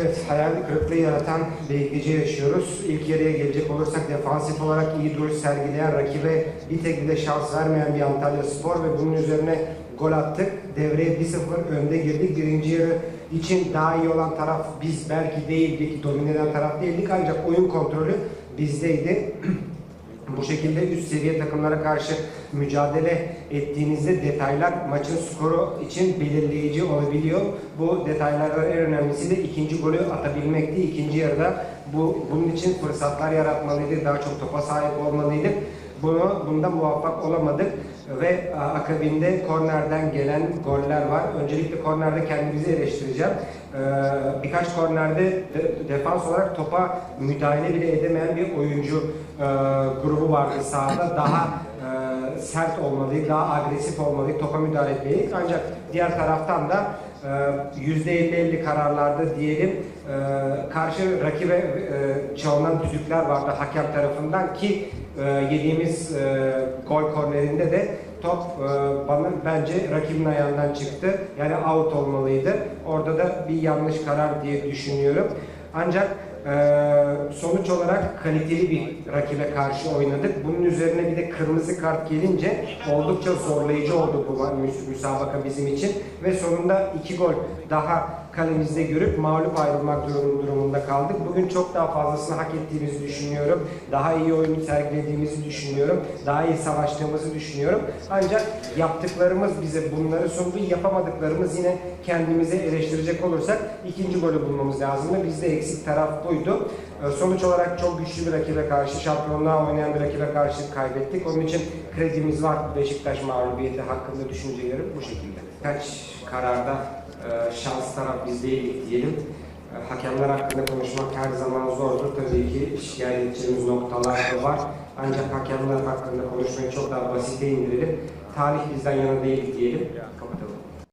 Evet, hayal kırıklığı yaratan bir gece yaşıyoruz. İlk yarıya gelecek olursak defansif olarak iyi duruş sergileyen, rakibe bir tek bile şans vermeyen bir Antalya Spor ve bunun üzerine gol attık. Devreye 1-0 önde girdik. Birinci yarı için daha iyi olan taraf biz belki değildik, domine eden taraf değildik ancak oyun kontrolü bizdeydi. Bu şekilde üst seviye takımlara karşı mücadele ettiğinizde detaylar maçın skoru için belirleyici olabiliyor. Bu detaylardan en önemlisi de ikinci golü atabilmekti. İkinci yarıda bu bunun için fırsatlar yaratmalıydık, daha çok topa sahip olmalıydık. Bunu bunda muvaffak olamadık ve a, akabinde kornerden gelen goller var. Öncelikle kornerde kendimizi eleştireceğim. Ee, birkaç kornerde de- defans olarak topa müdahale bile edemeyen bir oyuncu e, grubu vardı sahada. Daha e, sert olmalıydı, daha agresif olmalıydı, topa müdahale etmeliydik. Ancak diğer taraftan da e, %50-50 kararlarda diyelim e, karşı rakibe e, çalınan düdükler vardı hakem tarafından ki e, yediğimiz e, gol kornerinde de top bana bence rakibin ayağından çıktı. Yani out olmalıydı. Orada da bir yanlış karar diye düşünüyorum. Ancak sonuç olarak kaliteli bir rakibe karşı oynadık. Bunun üzerine bir de kırmızı kart gelince oldukça zorlayıcı oldu bu müs- müsabaka bizim için ve sonunda iki gol daha kalemizde görüp mağlup ayrılmak durum- durumunda kaldık. Bugün çok daha fazlasını hak ettiğimizi düşünüyorum. Daha iyi oyun sergilediğimizi düşünüyorum. Daha iyi savaştığımızı düşünüyorum. Ancak yaptıklarımız bize bunları sundu. Yapamadıklarımız yine kendimize eleştirecek olursak ikinci golü bulmamız lazımdı. Bizde eksik taraf buydu. Ee, Sonuç olarak çok güçlü bir rakibe karşı, şampiyonluğa oynayan bir rakibe karşı kaybettik. Onun için kredimiz var Beşiktaş mağlubiyeti hakkında düşüncelerim bu şekilde. Kaç kararda e, şans taraf biz değildik diyelim. E, Hakemler hakkında konuşmak her zaman zordur. Tabii ki şikayet edeceğimiz noktalar da var. Ancak hakemler hakkında konuşmayı çok daha basite indirelim. Talih bizden yana değil diyelim. Kapatalım.